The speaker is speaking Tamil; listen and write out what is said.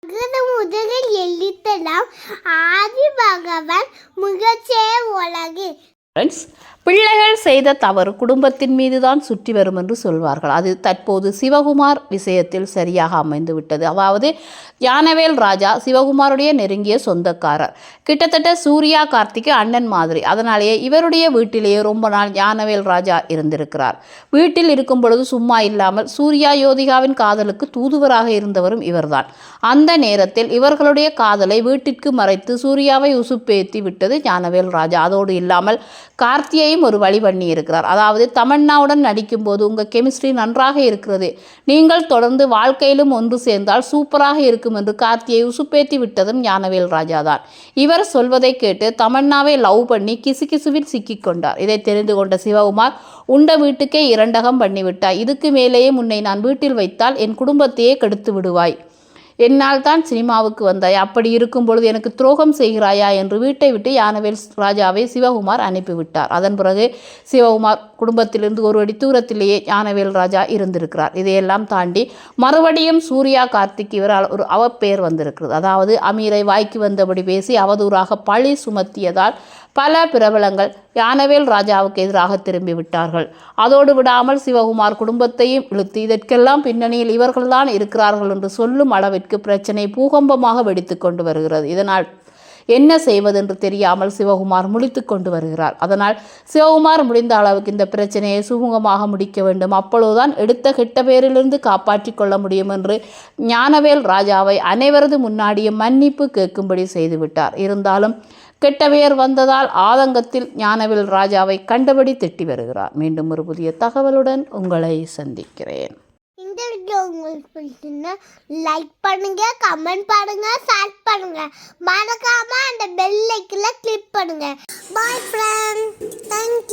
அகர முதலில் எழுத்தலாம் ஆதி பகவன் முகச்சே உலகு ஃப்ரெண்ட்ஸ் பிள்ளைகள் செய்த தவறு குடும்பத்தின் மீதுதான் சுற்றி வரும் என்று சொல்வார்கள். அது தற்போது சிவகுமார் விஷயத்தில் சரியாக அமைந்து விட்டது. அதாவது ஞானவேல் ராஜா சிவகுமாருடைய நெருங்கிய சொந்தக்காரர். கிட்டத்தட்ட சூர்யா கார்த்திக்கு அண்ணன் மாதிரி. அதனாலேயே இவருடைய வீட்டிலேயே ரொம்ப நாள் ஞானவேல் ராஜா இருந்திருக்கிறார். வீட்டில் இருக்கும் பொழுது சும்மா இல்லாமல் சூர்யா யோதிகாவின் காதலுக்கு தூதுவராக இருந்தவரும் இவர்தான். அந்த நேரத்தில் இவர்களுடைய காதலை வீட்டிற்கு மறைத்து சூர்யாவை உசுப்பேத்தி விட்டது ஞானவேல் ராஜா. அதோடு இல்லாமல் கார்த்தியையும் ஒரு வழி பண்ணி இருக்கிறார் அதாவது தமன்னாவுடன் நடிக்கும்போது உங்கள் கெமிஸ்ட்ரி நன்றாக இருக்கிறது. நீங்கள் தொடர்ந்து வாழ்க்கையிலும் ஒன்று சேர்ந்தால் சூப்பராக இருக்கும் என்று கார்த்தியை உசுப்பேத்தி விட்டதும் ஞானவேல் ராஜா தான். இவர் சொல்வதை கேட்டு தமன்னாவை லவ் பண்ணி கிசுகிசுவில் சிக்கிக்கொண்டார் இதை தெரிந்து கொண்ட சிவகுமார் உண்ட வீட்டுக்கே இரண்டகம் பண்ணிவிட்டாய். இதுக்கு மேலேயே முன்னை நான் வீட்டில் வைத்தால் என் குடும்பத்தையே கெடுத்து விடுவாய். என்னால் தான் சினிமாவுக்கு வந்தாய்? அப்படி இருக்கும் பொழுது எனக்கு துரோகம் செய்கிறாயா? என்று வீட்டை விட்டு யானவேல் ராஜாவை சிவகுமார் அனுப்பிவிட்டார். அதன் பிறகு சிவகுமார் குடும்பத்திலிருந்து ஒரு அடி தூரத்திலேயே யானவேல் ராஜா இருந்திருக்கிறார். இதையெல்லாம் தாண்டி மறுபடியும் சூர்யா கார்த்திக் இவரால் ஒரு அவப்பெயர் வந்திருக்கிறது. அதாவது அமீரை வாய்க்கு வந்தபடி பேசி அவதூறாக பழி சுமத்தியதால் பல பிரபலங்கள் யானவேல் ராஜாவுக்கு எதிராக திரும்பி விட்டார்கள் அதோடு விடாமல் சிவகுமார் குடும்பத்தையும் இழுத்து இதற்கெல்லாம் பின்னணியில் இவர்கள்தான் இருக்கிறார்கள் என்று சொல்லும் அளவிற்கு பிரச்சனை பூகம்பமாக வெடித்து கொண்டு வருகிறது. இதனால் என்ன செய்வதென்று தெரியாமல் சிவகுமார் முடித்து கொண்டு வருகிறார். அதனால் சிவகுமார் முடிந்த அளவுக்கு இந்த பிரச்சனையை சுமூகமாக முடிக்க வேண்டும். அப்பொழுதுதான் எடுத்த கெட்ட பேரிலிருந்து காப்பாற்றிக் கொள்ள முடியும் என்று ஞானவேல் ராஜாவை அனைவரது முன்னாடியே மன்னிப்பு கேட்கும்படி செய்துவிட்டார். இருந்தாலும் கெட்ட பெயர் வந்ததால் ஆதங்கத்தில் ஞானவில் ராஜாவை கண்டபடி திட்டி வருகிறார். மீண்டும் ஒரு புதிய தகவலுடன் உங்களை சந்திக்கிறேன். இந்த வீடியோ உங்களுக்கு பிடிச்சிருந்தா லைக் பண்ணுங்க கமெண்ட் பண்ணுங்க ஷேர் பண்ணுங்க. மறக்காம அந்த பெல் ஐக்கில் கிளிக் பண்ணுங்க. பாய் ஃப்ரெண்ட்